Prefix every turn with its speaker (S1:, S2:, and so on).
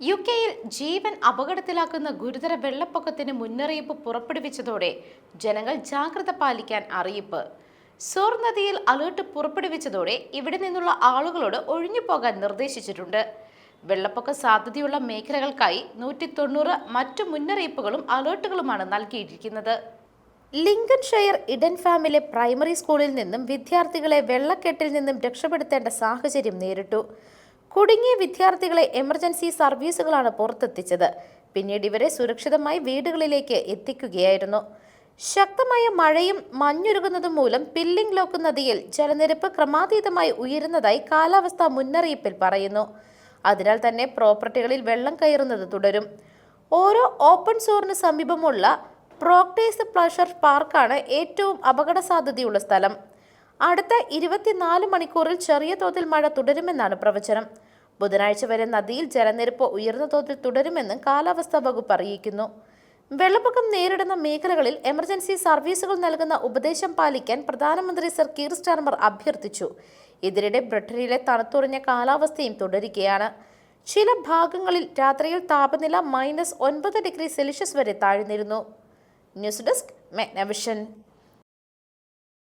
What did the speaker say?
S1: U കെയിൽ ജീവൻ അപകടത്തിലാക്കുന്ന ഗുരുതര വെള്ളപ്പൊക്കത്തിന് മുന്നറിയിപ്പ് പുറപ്പെടുവിച്ചതോടെ ജനങ്ങൾ ജാഗ്രത പാലിക്കാൻ അറിയിപ്പ്. സോർ നദിയിൽ അലേർട്ട് പുറപ്പെടുവിച്ചതോടെ ഇവിടെ നിന്നുള്ള ആളുകളോട് ഒഴിഞ്ഞു പോകാൻ നിർദ്ദേശിച്ചിട്ടുണ്ട്. വെള്ളപ്പൊക്ക സാധ്യതയുള്ള മേഖലകൾക്കായി നൂറ്റി തൊണ്ണൂറ് മറ്റു മുന്നറിയിപ്പുകളും അലേർട്ടുകളുമാണ് നൽകിയിരിക്കുന്നത്. ലിങ്കൺഷെയർ ഇഡൻ ഫാമിലെ പ്രൈമറി സ്കൂളിൽ നിന്നും വിദ്യാർത്ഥികളെ വെള്ളക്കെട്ടിൽ നിന്നും രക്ഷപ്പെടുത്തേണ്ട സാഹചര്യം നേരിട്ടു. കുടുങ്ങിയ വിദ്യാർത്ഥികളെ എമർജൻസി സർവീസുകളാണ് പുറത്തെത്തിച്ചത്. പിന്നീട് ഇവരെ സുരക്ഷിതമായി വീടുകളിലേക്ക് എത്തിക്കുകയായിരുന്നു. ശക്തമായ മഴയും മഞ്ഞുരുകുന്നതും മൂലം പില്ലിംഗ് ലോക്ക് നദിയിൽ ജലനിരപ്പ് ക്രമാതീതമായി ഉയരുന്നതായി കാലാവസ്ഥാ മുന്നറിയിപ്പിൽ പറയുന്നു. അതിനാൽ തന്നെ പ്രോപ്പർട്ടികളിൽ വെള്ളം കയറുന്നത് തുടരും. ഓരോ ഓപ്പൺ സോറിന് സമീപമുള്ള പ്രോക്ടേസ് പ്ലഷർ പാർക്കാണ് ഏറ്റവും അപകട സാധ്യതയുള്ള സ്ഥലം. അടുത്ത ഇരുപത്തിനാല് മണിക്കൂറിൽ ചെറിയ തോതിൽ മഴ തുടരുമെന്നാണ് പ്രവചനം. ബുധനാഴ്ച വരെ നദിയിൽ ജലനിരപ്പ് ഉയർന്ന തോതിൽ തുടരുമെന്നും കാലാവസ്ഥാ വകുപ്പ് അറിയിക്കുന്നു. വെള്ളപ്പൊക്കം നേരിടുന്ന മേഖലകളിൽ എമർജൻസി സർവീസുകൾ നൽകുന്ന ഉപദേശം പാലിക്കാൻ പ്രധാനമന്ത്രി സർ കീർ സ്റ്റാർമർ അഭ്യർത്ഥിച്ചു. ഇതിനിടെ ബ്രിട്ടനിലെ തണുത്തുറഞ്ഞ കാലാവസ്ഥയും തുടരുകയാണ്. ചില ഭാഗങ്ങളിൽ രാത്രിയിൽ താപനില മൈനസ് ഒൻപത് ഡിഗ്രി സെൽഷ്യസ് വരെ താഴ്ന്നിരുന്നു. News desk മെഗ്നവിഷൻ.